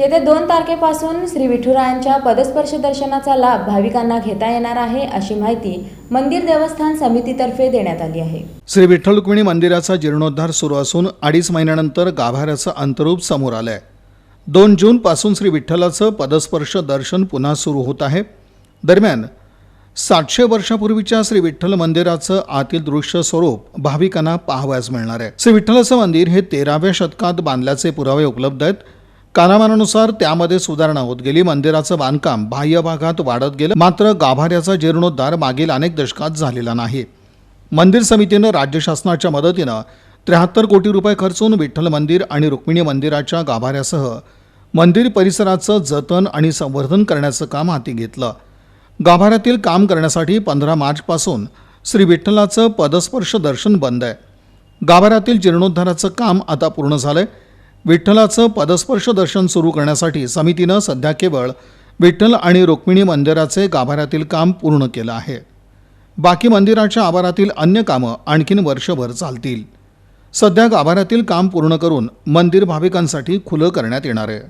येत्या दोन तारखेपासून श्री विठुरायांच्या पदस्पर्श दर्शनाचा लाभ भाविकांना घेता येणार आहे अशी माहिती मंदिर देवस्थान समितीतर्फे देण्यात आली आहे. श्री विठ्ठल रुक्मिणी मंदिराचा जीर्णोद्धार सुरू असून अडीच महिन्यानंतर गाभाऱ्याचं अंतरूप समोर आलंय. दोन जून पासून श्री विठ्ठलाचं पदस्पर्श दर्शन पुन्हा सुरू होत आहे. दरम्यान सातशे वर्षापूर्वीच्या श्री विठ्ठल मंदिराचं आतील दृश्य स्वरूप भाविकांना पाहावयास मिळणार आहे. श्री विठ्ठलाचं मंदिर हे तेराव्या शतकात बांधल्याचे पुरावे उपलब्ध आहेत. कालामानानुसार त्यामध्ये सुधारणा होत गेली. मंदिराचं बांधकाम बाह्य भागात वाढत गेलं. मात्र गाभाऱ्याचा जीर्णोद्धार मागील अनेक दशकात झालेला नाही. मंदिर समितीनं राज्य शासनाच्या मदतीनं त्र्याहत्तर कोटी रुपये खर्चून विठ्ठल मंदिर आणि रुक्मिणी मंदिराच्या गाभाऱ्यासह मंदिर परिसराचं जतन आणि संवर्धन करण्याचं काम हाती घेतलं. गाभाऱ्यातील काम करण्यासाठी पंधरा मार्चपासून श्री विठ्ठलाचं पदस्पर्श दर्शन बंद आहे. गाभाऱ्यातील जीर्णोद्धाराचं काम आता पूर्ण झालं आहे विठ्ठलाचं पदस्पर्श दर्शन सुरू करण्यासाठी समितीनं सध्या केवळ विठ्ठल आणि रुक्मिणी मंदिराचे गाभाऱ्यातील काम पूर्ण केलं आहे. बाकी मंदिराच्या आवारातील अन्य कामं आणखीन वर्षभर चालतील. सध्या गाभाऱ्यातील काम पूर्ण करून मंदिर भाविकांसाठी खुलं करण्यात येणार आहे.